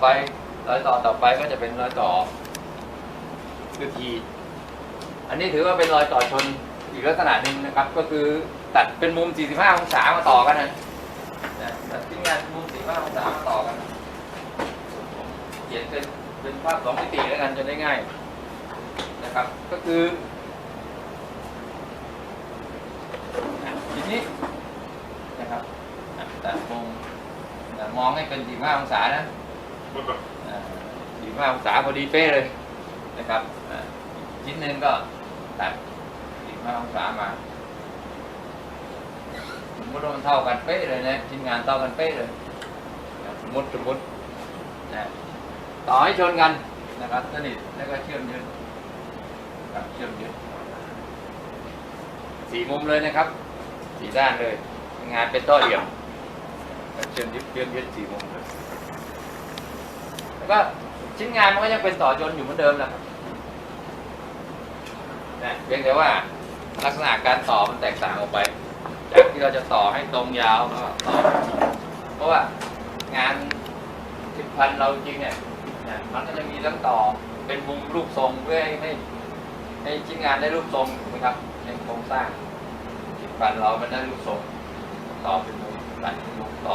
ไปรอยต่อต่อไปก็จะเป็นรอยต่อคือทีอันนี้ถือว่าเป็นรอยต่อชนอีกลักษณะหนึ่งนะครับ ก็คือตัดเป็นมุม 45 องศามาต่อกันนะตัดทิ้งงานมุม 45 องศามาต่อกันเขียนเป็นเป็นภาพสองมิติแล้วกันจะได้ง่ายนะครับ ก็คือทีนี้นะครับตัดมุมมองให้เป็น45องศานะ สี่ห้าองศาพอดีเป๊ะเลยนะครับชิ้นหนึ่งก็ตัดสี่ห้าองศามาสมมติว่ามันเท่ากันเป๊ะเลยนะชิ้นงานเท่ากันเป๊ะเลยสมมติสมมตินะต่อให้ชนกันนะครับสนิทแล้วก็เชื่อมยึดครับเชื่อมยึดสี่มุมเลยนะครับสี่ด้านเลย งานเป็นต้อเหลี่ยมก็เชื่อมยึดเชื่อมยึดสี่มุมเลย ก็ชิ้นงานมันก็ยังเป็นต่อจนอยู่เหมือนเดิมแหละครับนะเพียงแต่ว่าลักษณะการต่อมันแตกต่างออกไป จากที่เราจะต่อให้ตรงยาวแล้วก็ต่อ เพราะว่างานสิบพันเราจริงเนี่ยนะมันก็จะมีทั้งต่อเป็นมุมรูปทรงเพื่อให้ให้ให้ชิ้นงานได้รูปทรงถูกไหมครับในโครงสร้างสิบพันเรามันได้รูปทรงต่อเป็นมุมตัดเป็นมุมต่อ